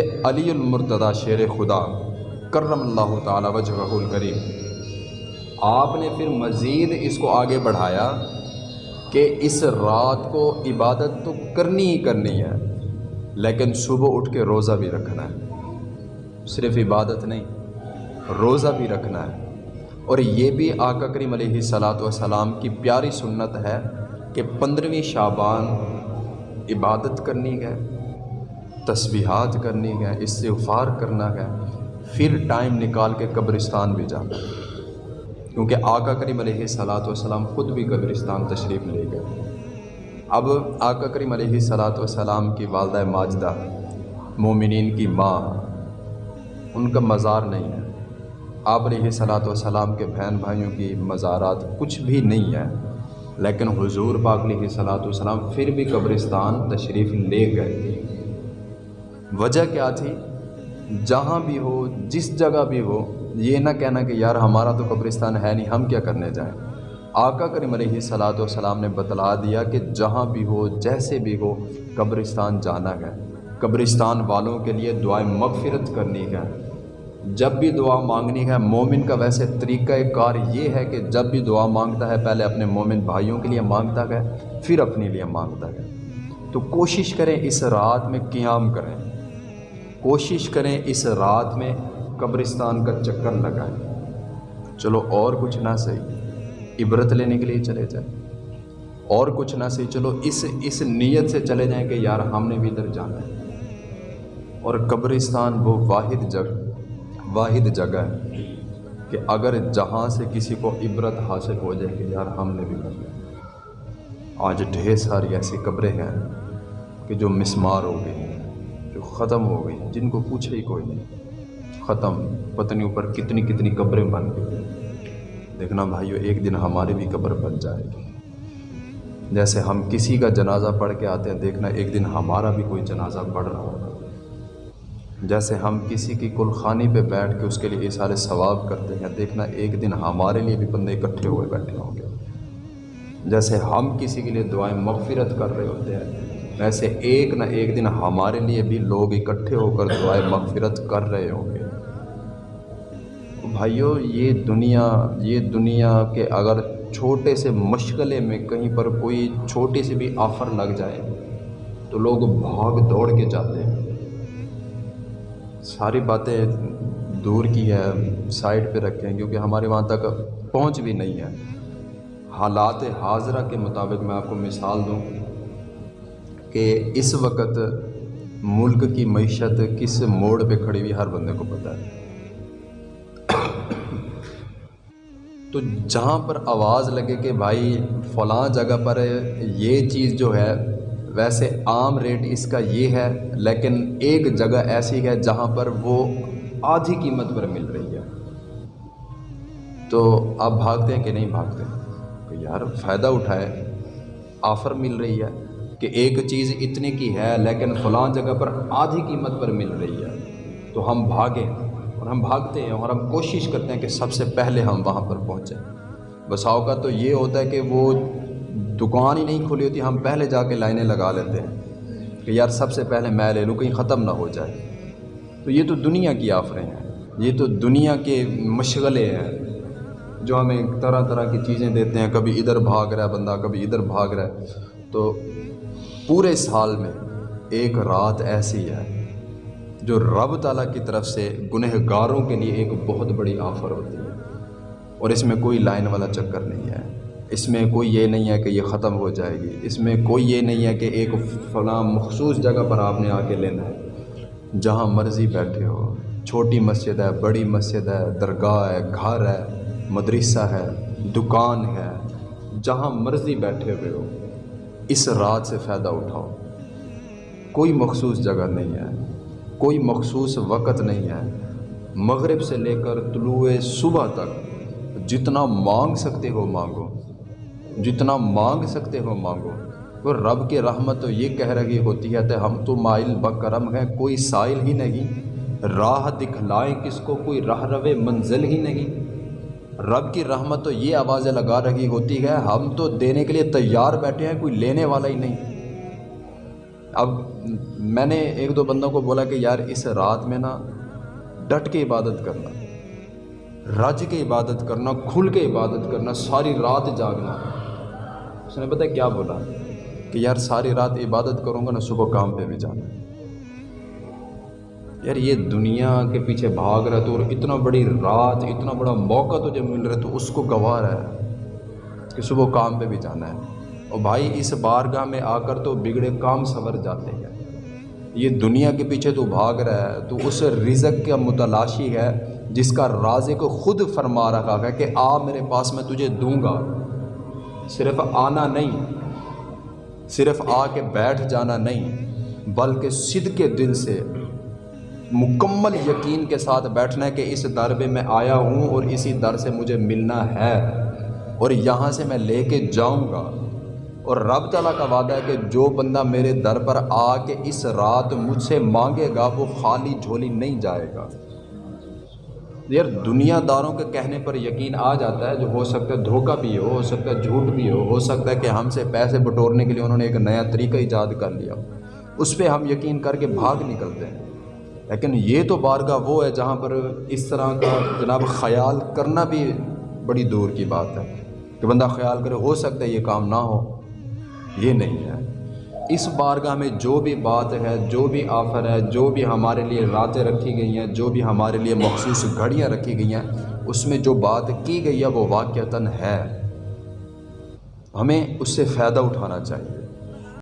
अलीमरतदा शेर खुदा करम तजल करीम। आपने फिर मज़ीद इसको आगे बढ़ाया कि इस रात को इबादत तो करनी ही करनी है, लेकिन सुबह उठ के रोज़ा भी रखना है। सिर्फ़ इबादत नहीं, रोज़ा भी रखना है। और ये भी आका करीम सलाम की प्यारी सुन्नत है कि पंद्रहवीं शाबान इबादत करनी है। तस्बीहात करनी है इस्तफ़ार करना है, फिर टाइम निकाल के कब्रिस्तान भी जाना। क्योंकि आका करीम सलाम ख़ुद भी कब्रिस्तान तशरीफ़ ले गए। अब आका करीम सलाम की वालदा माजदा मोमिन की माँ, उनका मज़ार नहीं है। आप सलात सलाम के बहन भाइयों की मज़ारात कुछ भी नहीं है, लेकिन हुजूर पाक सलात सलाम फिर भी कब्रिस्तान तशरीफ़ ले गए। वजह क्या थी? जहाँ भी हो, जिस जगह भी हो, ये ना कहना कि यार हमारा तो कब्रिस्तान है नहीं, हम क्या करने जाएँ? आका करीम सलात सलाम ने बतला दिया कि जहाँ भी हो, जैसे भी हो, कब्रिस्तान जाना है। कब्रिस्तान वालों के लिए दुआएँ मगफिरत करनी है। जब भी दुआ मांगनी है, मोमिन का वैसे तरीक़ा कार ये है कि जब भी दुआ माँगता है, पहले अपने मोमिन भाइयों के लिए माँगता है, फिर अपने लिए माँगता है। तो कोशिश करें इस रात में क़ियाम करें। कोशिश करें इस रात में कब्रिस्तान का चक्कर लगाएँ चलो और कुछ ना सही, इबरत लेने के लिए चले जाए। और कुछ ना सही, चलो इस इस नीयत से चले जाएँ कि यार हमने भी इधर जाना है। और कब्रिस्तान वो वाहिद जगह वाहिद जगह है कि अगर जहाँ से किसी को इबरत हासिल हो जाए कि यार हमने भी कर आज ढेर सारी ऐसी कब्रें हैं कि जो मिसमार हो गई। ख़त्म हो गई जिनको पूछे ही कोई नहीं। ख़त्म। पत्नी ऊपर कितनी कितनी कब्रें बन गई देखना भाइयों, एक दिन हमारी भी कब्र बन जाएगी। जैसे हम किसी का जनाजा पढ़ के आते हैं, देखना एक दिन हमारा भी कोई जनाजा पढ़ रहा होगा। जैसे हम किसी की कुलखानी पे बैठ के उसके लिए ये सारे सवाब करते हैं, देखना एक दिन हमारे लिए भी बंदे इकट्ठे हुए बैठे होंगे। जैसे हम किसी के लिए दुआएँ, मगफिरत कर रहे होते हैं वैसे एक ना एक दिन हमारे लिए भी लोग इकट्ठे होकर दुआएँ मगफिरत कर रहे होंगे। भाइयों, ये दुनिया ये दुनिया के अगर छोटे से मशगले में कहीं पर कोई छोटी सी भी ऑफ़र लग जाए तो लोग भाग दौड़ के जाते हैं। सारी बातें दूर की है, साइड पे रखें, क्योंकि हमारे वहाँ तक पहुँच भी नहीं है। हालात हाजरा के मुताबिक मैं आपको मिसाल दूँ। कि इस वक्त मुल्क की मीशत किस मोड़ पे खड़ी हुई हर बंदे को पता है। तो जहाँ पर आवाज़ लगे कि भाई फ़लाँ जगह पर ये चीज़ जो है, वैसे आम रेट इसका ये है, लेकिन एक जगह ऐसी है जहाँ पर वो आधी कीमत पर मिल रही है। तो आप भागते हैं कि नहीं भागते? तो यार, फ़ायदा उठाए ऑफ़र मिल रही है। कि एक चीज़ इतने की है, लेकिन फ़लाँ जगह पर आधी कीमत पर मिल रही है। तो हम भागें और हम भागते हैं और हम कोशिश करते हैं कि सबसे पहले हम वहाँ पर पहुँचें। बसाओ का तो ये होता है कि वो दुकान ही नहीं खुली होती, हम पहले जाके लाइनें लगा लेते हैं कि यार सबसे पहले मैं ले लूँ, कहीं ख़त्म ना हो जाए। तो ये तो दुनिया की आफरें हैं, ये तो दुनिया के मशगले हैं जो हमें तरह तरह की चीज़ें देते हैं। कभी इधर भाग रहा है बंदा, कभी इधर भाग रहा है। तो पूरे साल में एक रात ऐसी है जो रब ताला की तरफ़ से गुनहगारों के लिए एक बहुत बड़ी आफ़र होती है। और इसमें कोई लाइन वाला चक्कर नहीं है। इसमें कोई ये नहीं है कि ये ख़त्म हो जाएगी। इसमें कोई ये नहीं है कि एक फला मखसूस जगह पर आपने आके लेना है। जहाँ मर्ज़ी बैठे हो। छोटी मस्जिद है, बड़ी मस्जिद है, दरगाह है, घर है, मदरसा है, दुकान है। जहाँ मर्ज़ी बैठे हुए हो। इस रात से फ़ायदा उठाओ। कोई मखसूस जगह नहीं है, कोई मखसूस वक़्त नहीं है। मगरब से लेकर तुलु सुबह तक जितना मांग सकते हो मांगो, जितना मांग सकते हो मांगो। तो रब की रहमत तो ये कह रही होती है तो हम तो माइल बकरम हैं, कोई साइल ही नहीं। राह दिखलाएँ किसको, कोई राह रवे मंजिल ही नहीं। रब की रहमत तो ये आवाज़ें लगा रही होती है, हम तो देने के लिए तैयार बैठे हैं, कोई लेने वाला ही नहीं। अब मैंने एक दो बंदों को बोला कि यार इस रात में ना डट के इबादत करना, रज के इबादत करना, खुल के इबादत करना, सारी रात जागना। उसने पता क्या बोला? कि यार सारी रात इबादत करूँगा, ना सुबह काम पे भी जाना। यार ये दुनिया के पीछे भाग रहा तो और इतना बड़ी रात, इतना बड़ा मौका तुझे मिल रहा है तो उसको गवा रहा है कि सुबह काम पे भी जाना है। और भाई, इस बारगाह में आकर तो बिगड़े काम सवर जाते हैं। ये दुनिया के पीछे तो भाग रहा है तो उस रिजक का मुतलाशी है, जिसका राजे को खुद फरमा रखा है कि आ मेरे पास, मैं तुझे दूँगा। सिर्फ़ आना नहीं, सिर्फ़ आके बैठ जाना नहीं, बल्कि सिद्ध के दिल से मुकम्मल यकीन के साथ बैठना है कि इस दर पे मैं आया हूँ और इसी दर से मुझे मिलना है। और यहाँ से मैं ले कर जाऊँगा। और रब तला का वादा है कि जो बंदा मेरे दर पर आके इस रात मुझसे मांगेगा, वो खाली झोली नहीं जाएगा। यार, दुनियादारों के कहने पर यकीन आ जाता है, जो हो सकता है धोखा भी हो हो सकता है झूठ भी हो हो सकता है कि हमसे पैसे बटोरने के लिए उन्होंने एक नया तरीका ईजाद कर लिया। उस पर हम यकीन करके भाग निकलते हैं। लेकिन ये तो बारगाह वो है जहाँ पर इस तरह का जनाब ख्याल करना भी बड़ी दूर की बात है कि बंदा ख्याल करे, हो सकता है ये काम ना हो। ये नहीं है। इस बारगाह में जो भी बात है, जो भी आफर है, जो भी हमारे लिए रातें रखी गई हैं, जो भी हमारे लिए मखसूस घड़ियाँ रखी गई हैं, उसमें जो बात की गई है वो वाक़ता है। हमें उससे फ़ायदा उठाना चाहिए।